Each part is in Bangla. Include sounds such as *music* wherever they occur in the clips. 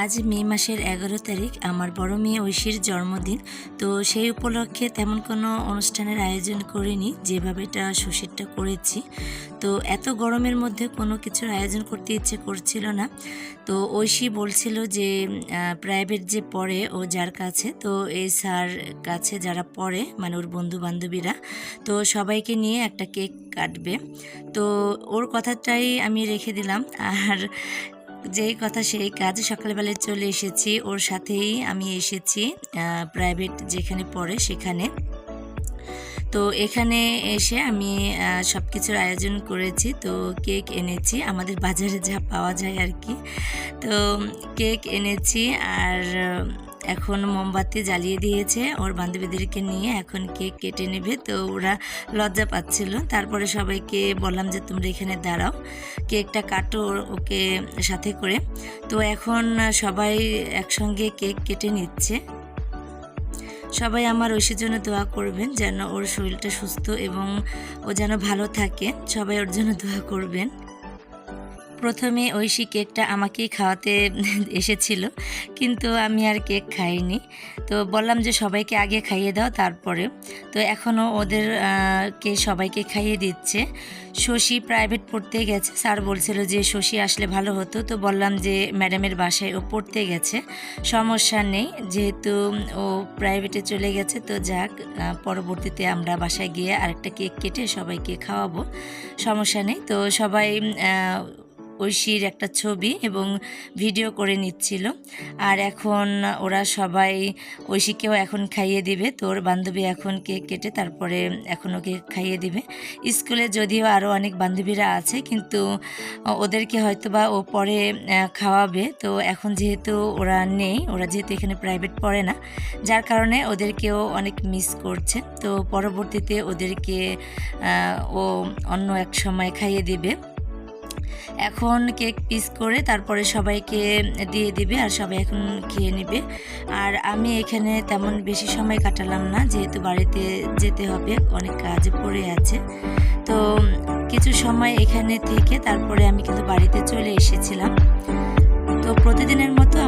আজ মে মাসের এগারো তারিখ, আমার বড় মেয়ে ঐশীর জন্মদিন। তো সেই উপলক্ষে তেমন কোনো অনুষ্ঠানের আয়োজন করিনি, যেভাবে এটা সুশীরটা করেছি। তো এত গরমের মধ্যে কোনো কিছুর আয়োজন করতে ইচ্ছে করছিল না। তো ঐশী বলছিল যে প্রাইভেট যে পড়ে ও যার কাছে, তো এই স্যার কাছে যারা পড়ে মানে ওর বন্ধু বান্ধবীরা তো সবাইকে নিয়ে একটা কেক কাটবে। তো ওর কথাটাই আমি রেখে দিলাম। আর যেই কথা সেই কাজ সকালবেলায় চলে এসেছি। ওর সাথেই আমি এসেছি প্রাইভেট যেখানে পড়ে সেখানে। তো এখানে এসে আমি সব কিছুর আয়োজন করেছি। তো কেক এনেছি, আমাদের বাজারে যা পাওয়া যায় আর কি। তো কেক এনেছি আর এখন মোমবাতি জ্বালিয়ে দিয়েছে। ওর বান্ধবীদেরকে নিয়ে এখন কেক কেটে নেবে। তো ওরা লজ্জা পাচ্ছিল। তারপরে সবাইকে বললাম যে, তোমরা এখানে দাঁড়াও। কেকটা কাটো ওকে সাথে করে। তো এখন সবাই একসঙ্গে কেক কেটে নিচ্ছে। সবাই আমার ঐশীর জন্য দোয়া করবেন যেন ওর শরীরটা সুস্থ এবং ও যেন ভালো থাকে। সবাই ওর জন্য দোয়া করবেন। প্রথমে ঐশী কেকটা আমাকেই খাওয়াতে *laughs* এসেছিল, কিন্তু আমি আর কেক খাইনি। তো বললাম যে সবাইকে আগে খাইয়ে দাও, তারপরে। তো এখনও ওদের কে সবাইকে খাইয়ে দিচ্ছে। শশী প্রাইভেট পড়তে গেছে। স্যার বলছিল যে শশী আসলে ভালো হতো। তো বললাম যে ম্যাডামের বাসায় ও পড়তে গেছে। সমস্যা নেই, যেহেতু ও প্রাইভেটে চলে গেছে। তো যাক পরবর্তীতে আমরা বাসায় গিয়ে আরেকটা কেক কেটে সবাইকে খাওয়াবো। সমস্যা নেই। তো সবাই ঐশীর একটা ছবি এবং ভিডিও করে নিচ্ছিল। আর এখন ওরা সবাই ঐশীকেও এখন খাইয়ে দিবে। তোর বান্ধবী এখন কেক কেটে তারপরে এখন ওকে খাইয়ে দিবে। স্কুলে যদিও আরও অনেক বান্ধবীরা আছে, কিন্তু ওদেরকে হয়তো বা ও পরে খাওয়াবে। তো এখন যেহেতু ওরা নেই, ওরা যেহেতু এখানে প্রাইভেট পড়ে না, যার কারণে ওদেরকেও অনেক মিস করছে। তো পরবর্তীতে ওদেরকে ও অন্য এক সময় খাইয়ে দিবে। এখন কেক পিস করে তারপরে সবাইকে দিয়ে দিবে আর সবাই এখন খেয়ে নেবে। আর আমি এখানে তেমন বেশি সময় কাটালাম না, যেহেতু বাড়িতে যেতে হবে, অনেক কাজ পড়ে আছে। তো কিছু সময় এখানে থেকে তারপরে আমি কিন্তু বাড়িতে চলে এসেছিলাম। তো প্রতিদিনের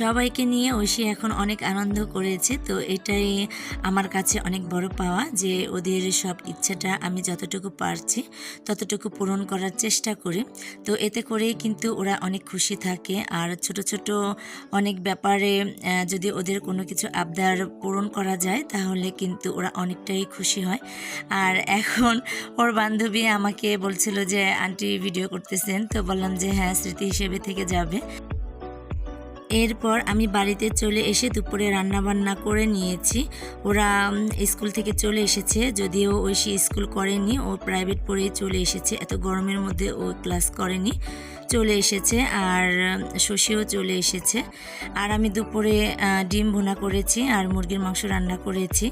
সবাইকে নিয়ে ঐশী এখন অনেক আনন্দ করেছে। তো এটাই আমার কাছে অনেক বড় পাওয়া যে ওদের সব ইচ্ছাটা আমি যতটুকু পারছি, ততটুকু পূরণ করার চেষ্টা করি। তো এতে করেই কিন্তু ওরা অনেক খুশি থাকে। আর ছোট ছোট অনেক ব্যাপারে যদি ওদের কোনো কিছু আবদার পূরণ করা যায়, তাহলে কিন্তু ওরা অনেকটাই খুশি হয়। আর এখন ওর বান্ধবী আমাকে বলছিল যে, আন্টি ভিডিও করতেছেন? তো বললাম যে হ্যাঁ স্মৃতি হিসেবে থেকে যাবে। এরপর আমি বাড়িতে চলে এসে দুপুরে রান্না বান্না করে নিয়েছি। ওরা স্কুল থেকে চলে এসেছে, যদিও ঐশী স্কুল করেনি, ও প্রাইভেট পড়েই চলে এসেছে, এত গরমের মধ্যে ও ক্লাস করেনি। চলে এসেছে আর শশীও চলে এসেছে। আর আমি দুপুরে ডিম ভুনা করেছি আর মুরগির মাংস রান্না করেছি।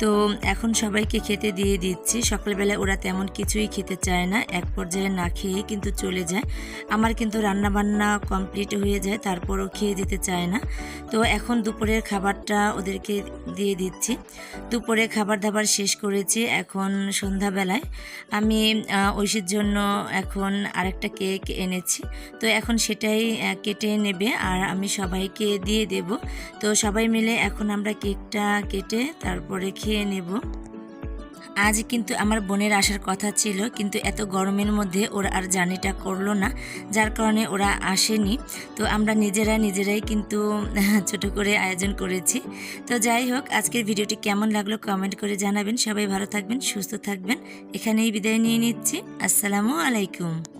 তো এখন সবাইকে খেতে দিয়ে দিচ্ছি। সকালবেলায় ওরা তেমন কিছুই খেতে চায় না, এক পর্যায়ে না খেয়ে কিন্তু চলে যায়। আমার কিন্তু রান্না বান্না কমপ্লিট হয়ে যায়, তারপরও খেয়ে যেতে চায় না। তো এখন দুপুরের খাবারটা ওদেরকে দিয়ে দিচ্ছি। দুপুরে খাবার দাবার শেষ করেছি এখন সন্ধ্যাবেলায়। আমি ঐশীর জন্য এখন আরেকটা কেক এনেছি। তো এখন সেটাই কেটে নেবে আর আমি সবাইকে দিয়ে দেব। তো সবাই মিলে এখন আমরা কেকটা কেটে তারপরে খেয়ে নেব। আজ কিন্তু আমার বোনের আসার কথা ছিল, কিন্তু এত গরমের মধ্যে ওরা আর জার্নিটা করল না, যার কারণে ওরা আসেনি। তো আমরা নিজেরা নিজেরাই কিন্তু *laughs* ছোট করে আয়োজন করেছি। তো যাই হোক, আজকের ভিডিওটি কেমন লাগল কমেন্ট করে জানাবেন। সবাই ভালো থাকবেন, সুস্থ থাকবেন। এখানেই বিদায় নিয়ে নিচ্ছি। আসসালামু আলাইকুম।